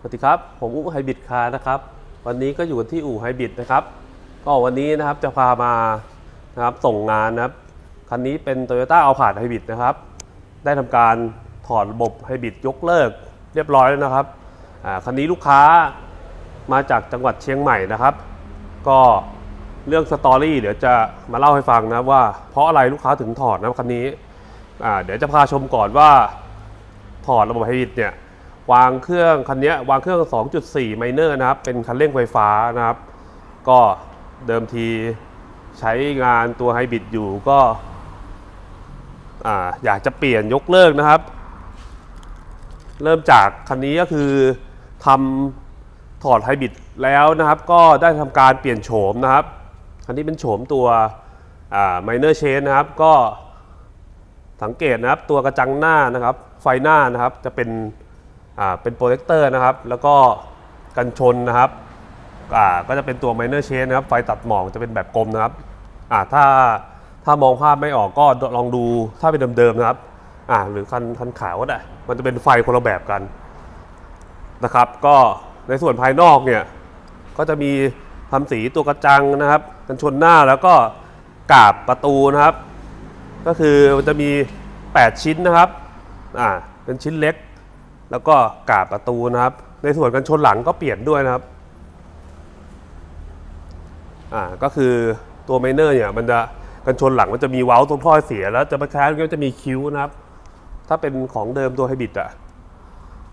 สวัสดีครับ ผมอุ๊ไฮบิดคาร์นะครับ วันนี้ก็อยู่กันที่อู่ไฮบิดนะครับ ก็วันนี้นะครับจะพามานะครับส่งงานนะครับ คันนี้เป็น Toyota a l p a r d Hybrid นะครับ ได้ทำการถอดระบบไฮบริดยกเลิกเรียบร้อยแล้วนะครับคันนี้ลูกค้ามาจากจังหวัดเชียงใหม่นะครับ ก็เรื่องสตอรี่เดี๋ยวจะมาเล่าให้ฟังนะว่าเพราะอะไรลูกค้าถึงถอดนะคันนี้เดี๋ยวจะพาชมก่อนว่าถอดระบบไฮบริดเนี่ย วางเครื่องคันนี้วางเครื่อง 2.4ไมเนอร์นะครับ เป็นคันเร่งไฟฟ้านะครับ ก็เดิมทีใช้งานตัวไฮบริดอยู่ก็ออยากจะเปลี่ยนยกเลิกนะครับ เริ่มจากคันนี้ก็คือทำถอดไฮบริดแล้วนะครับ ก็ได้ทำการเปลี่ยนโฉมนะครับ คันนี้เป็นโฉมตัวไมเนอร์เชนนะครับ ก็สังเกตนะครับตัวกระจังหน้านะครับ ไฟหน้านะครับจะเป็น เป็นโปรเจคเตอร์นะครับ แล้วก็กันชนนะครับอ่าก็จะเป็นตัวไมเนอร์เชนนะครับ ไฟตัดหมอกจะเป็นแบบกลมนะครับถ้าถ้ามองภาพไม่ออกก็ลองดูถ้าเป็นเดิมๆนะครับหรือคันคันขาวก็ได้มันจะเป็นไฟคนละแบบกันนะครับ ก็ในส่วนภายนอกเนี่ยก็จะมีทำสีตัวกระจังนะครับ กันชนหน้าแล้วก็กาบประตูนะครับ ก็คือมันจะมี 8 ชิ้นนะครับอ่าเป็นชิ้นเล็ก แล้วก็กาบประตูนะครับ ในส่วนกันชนหลังก็เปลี่ยนด้วยนะครับอ่าก็คือตัวไมเนอร์เนี่ยมันจะกันชนหลังมันจะมีเว้าตรงท่อเสียแล้วจะไปคล้ายๆก็จะมีคิ้วนะครับ ถ้าเป็นของเดิมตัวไฮบริดอะ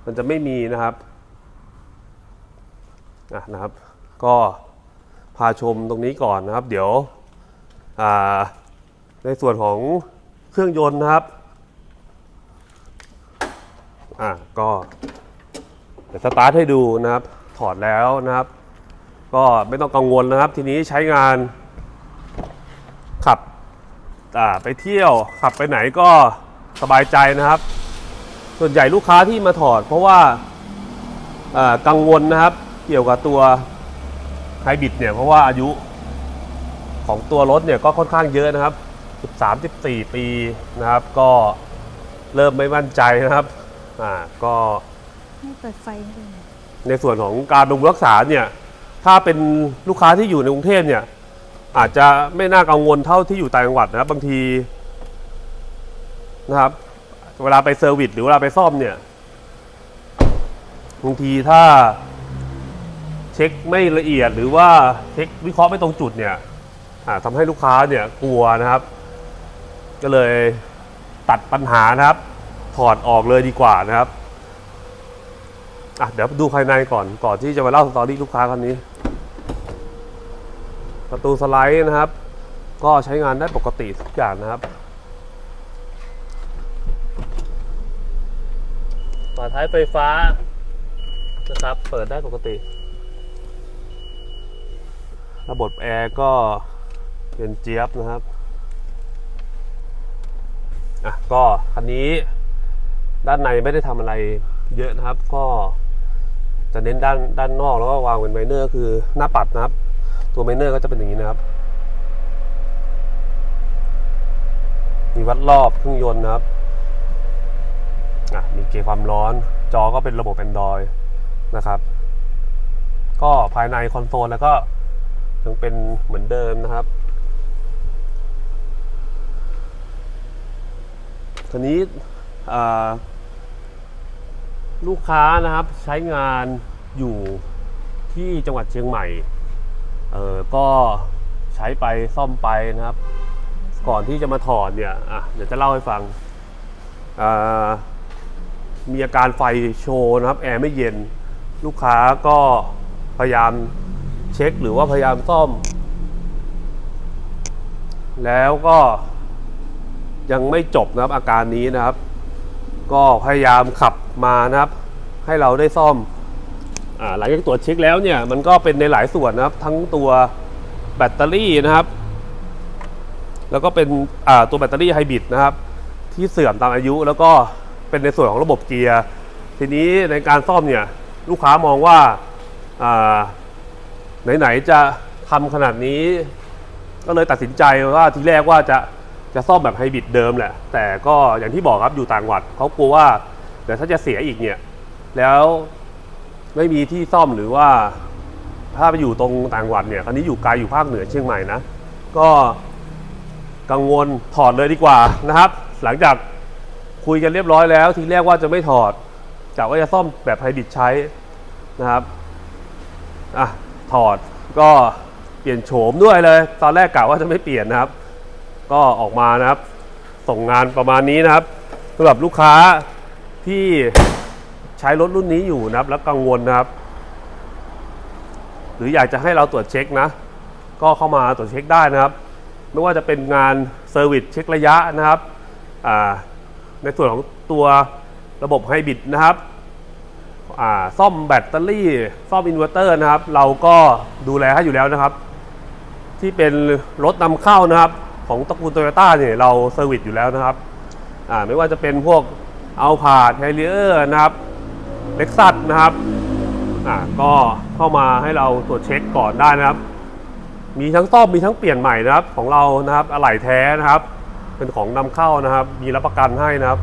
มันจะไม่มีนะครับอะนะครับ ก็พาชมตรงนี้ก่อนนะครับ เดี๋ยวอ่าในส่วนของเครื่องยนต์นะครับ อะก็เดี๋ยวสตาร์ทให้ดูนะครับ ถอดแล้วนะครับ ก็ไม่ต้องกังวลนะครับ ทีนี้ใช้งานขับไปเที่ยวขับไปไหนก็สบายใจนะครับ ส่วนใหญ่ลูกค้าที่มาถอด เพราะว่าอ่ากังวลนะครับ เกี่ยวกับตัวไฮบริดเนี่ยเพราะว่าอายุของตัวรถเนี่ยก็ค่อนข้างเยอะนะครับ 13-14 ปีนะครับ ก็เริ่มไม่มั่นใจนะครับ อ่าก็ไม่เปิดไฟให้เลยในส่วนของการบำรุงรักษาเนี่ยถ้าเป็นลูกค้าที่อยู่ในกรุงเทพเนี่ย อาจจะไม่น่ากังวลเท่าที่อยู่ต่างจังหวัดนะครับบางทีนะครับ เวลาไปเซอร์วิสหรือเวลาไปซ่อมเนี่ยบางทีถ้าเช็คไม่ละเอียดหรือว่าเช็ควิเคราะห์ไม่ตรงจุดเนี่ยอ่าทำให้ลูกค้าเนี่ยกลัวนะครับ ก็เลยตัดปัญหานะครับ ถอดออกเลยดีกว่านะครับอะเดี๋ยวดูภายในก่อนก่อนที่จะมาเล่าสตอรี่ลูกค้าคันนี้ ประตูสไลด์นะครับ ก็ใช้งานได้ปกติทุกอย่างนะครับ ฝาท้ายไฟฟ้านะครับ เปิดได้ปกติ ระบบแอร์ก็เป็นเจี๊ยบนะครับ อะ ก็คันนี้ ด้านในไม่ได้ทำอะไรเยอะนะครับ ก็จะเน้นด้านด้านนอกแล้วก็วางเป็นไมเนอร์คือหน้าปัดนะครับ ตัวไมเนอร์ก็จะเป็นอย่างนี้นะครับ มีวัดรอบเครื่องยนต์นะครับอะมีเกจความร้อน จอก็เป็นระบบ Android นะครับ ก็ภายในคอนโซลแล้วก็ยังเป็นเหมือนเดิมนะครับทีนี้อ่า ลูกค้านะครับใช้งานอยู่ที่จังหวัดเชียงใหม่ เออก็ใช้ไปซ่อมไปนะครับ ก่อนที่จะมาถอดเนี่ยอะเดี๋ยวจะเล่าให้ฟังอ่ามีอาการไฟโชว์นะครับ แอร์ไม่เย็น ลูกค้าก็พยายามเช็คหรือว่าพยายามซ่อม แล้วก็ยังไม่จบนะครับอาการนี้นะครับ ก็พยายามขับมานะครับ ให้เราได้ซ่อมอหลังจากตรวจเช็คแล้วเนี่ยมันก็เป็นในหลายส่วนนะครับ ทั้งตัวแบตเตอรี่นะครับ แล้วก็เป็นตัวแบตเตอรี่ไฮบริดนะครับ ที่เสื่อมตามอายุแล้วก็เป็นในส่วนของระบบเกียร์ทีนี้ในการซ่อมเนี่ย ลูกค้ามองว่าอ่าไหนๆจะทำขนาดนี้ ก็เลยตัดสินใจว่าทีแรกว่าจะ จะซ่อมแบบไฮบริดเดิมแหละ แต่ก็อย่างที่บอกครับอยู่ต่างจังหวัดเขากลัวว่าเดี๋ยวถ้าจะเสียอีกเนี่ย แล้วไม่มีที่ซ่อมหรือว่า ถ้าไปอยู่ตรงต่างจังหวัดเนี่ยคันนี้อยู่ไกลอยู่ภาคเหนือเชียงใหม่นะ ก็กังวลถอดเลยดีกว่านะครับ หลังจากคุยกันเรียบร้อยแล้ว ทีแรกว่าจะไม่ถอดกะว่าจะซ่อมแบบไฮบริดใช้นะครับอะถอดก็เปลี่ยนโฉมด้วยเลย ตอนแรกกะว่าจะไม่เปลี่ยนนะครับ ก็ออกมานะครับ ส่งงานประมาณนี้นะครับสำหรับลูกค้าที่ใช้รถรุ่นนี้อยู่นะครับ แล้วกังวลนะครับ หรืออยากจะให้เราตรวจเช็คนะ ก็เข้ามาตรวจเช็คได้นะครับ ไม่ว่าจะเป็นงานเซอร์วิสเช็คระยะนะครับในส่วนของตัวระบบไฮบริดนะครับซ่อมแบตเตอรี่ ซ่อมอินเวอร์เตอร์นะครับ เราก็ดูแลให้อยู่แล้วนะครับ ที่เป็นรถนำเข้านะครับ ของตระกูลโตโยต้าเนี่ยเราเซอร์วิสอยู่แล้วนะครับอ่าไม่ว่าจะเป็นพวกเอาผาดไฮเ i อร์นะครับเล็กซัสนะครับอ่าก็เข้ามาให้เราตรวจเช็คก่อนได้นะครับ มีทั้งซ่อมมีทั้งเปลี่ยนใหม่นะครับ ของเรานะครับอะไหล่แท้นะครับ เป็นของนำเข้านะครับ มีรับประกันให้นะครับ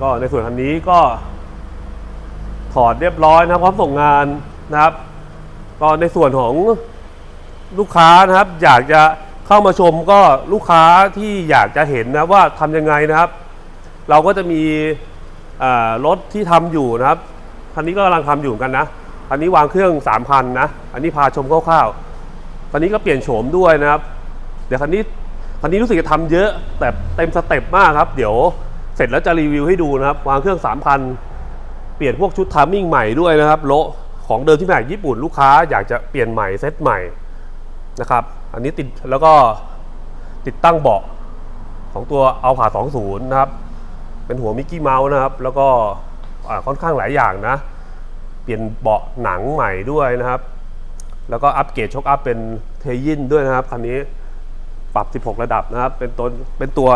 ก็ในส่วนคันนี้ก็ถอดเรียบร้อยนะครับพร้อมส่งงานนะครับ ก็ในส่วนของลูกค้านะครับ อยากจะ เข้ามาชมก็ลูกค้าที่อยากจะเห็นนะว่าทำยังไงนะครับ เราก็จะมีรถที่ทำอยู่นะครับคันนี้ก็กำลังทำอยู่กันนะคันนี้วางเครื่อง3 0 0 0นะอันนี้พาชมคร่าวๆคันนี้ก็เปลี่ยนโฉมด้วยนะครับ เดี๋ยวคันนี้คันนี้รู้สึกจะทำเยอะแต่เต็มสเต็ปมากครับ เดี๋ยวเสร็จแล้วจะรีวิวให้ดูนะครับ วางเครื่อง3,000เปลี่ยนพวกชุดทามมิ่งใหม่ด้วยนะครับโละของเดิมที่มาจากญี่ปุ่นลูกค้าอยากจะเปลี่ยนใหม่เซตใหม่ นะครับ อันนี้ติดแล้วก็ติดตั้งเบาะของตัวเอาผ่า20 นะครับ เป็นหัวมิกกี้เมาส์นะครับ แล้วก็ค่อนข้างหลายอย่างนะ เปลี่ยนเบาะหนังใหม่ด้วยนะครับ แล้วก็อัปเกรดชกอัพเป็นเทยินด้วยนะครับคันนี้ปรับ 16 ระดับนะครับ เป็นตัวเป็นตัว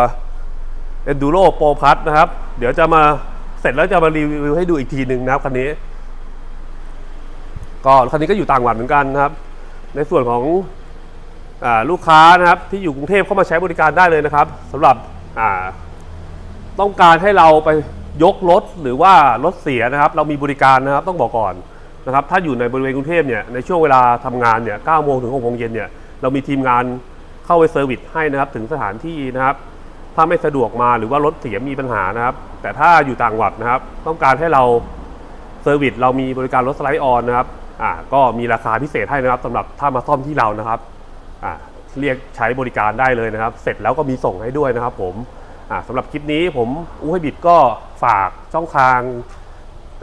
Enduro Pro Plus นะครับ เดี๋ยวจะมาเสร็จแล้วจะมารีวิวให้ดูอีกทีหนึ่งนะครับคันนี้ ก็คันนี้ก็อยู่ต่างหวัดเหมือนกันนะครับ ในส่วนของ ลูกค้านะครับที่อยู่กรุงเทพเข้ามาใช้บริการได้เลยนะครับสำหรับต้องการให้เราไปยกรถหรือว่ารถเสียนะครับ เรามีบริการนะครับต้องบอกก่อนนะครับ ถ้าอยู่ในบริเวณกรุงเทพเนี่ยในช่วงเวลาทำงานเนี่ย9โมงถึง6โมงเย็นเนี่ยเรามีทีมงานเข้าไปเซอร์วิสให้นะครับถึงสถานที่นะครับ ถ้าไม่สะดวกมาหรือว่ารถเสียมีปัญหานะครับ แต่ถ้าอยู่ต่างจังหวัดนะครับ ต้องการให้เราเซอร์วิสเรามีบริการรถสไลด์ออนนะครับอ่าก็มีราคาพิเศษให้นะครับสำหรับถ้ามาซ่อมที่เรานะครับ เรียกใช้บริการได้เลยนะครับ เสร็จแล้วก็มีส่งให้ด้วยนะครับ ผมสำหรับคลิปนี้ผมอู้ให้บิดก็ฝากช่องทาง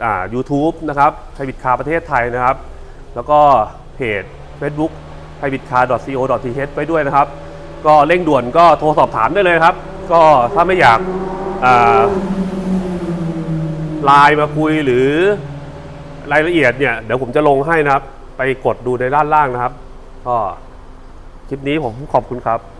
อ่า YouTube นะครับไฮบิดคาประเทศไทยนะครับ แล้วก็เพจ Facebook h y b r i d c a r c o t h ไว้ด้วยนะครับ ก็เร่งด่วนก็โทรสอบถามได้เลยครับ ก็ถ้าไม่อยากไลน์มาคุยหรือรายละเอียดเนี่ย เดี๋ยวผมจะลงให้นะครับ ไปกดดูในด้านล่างนะครับ ก็ คลิปนี้ผมขอบคุณครับ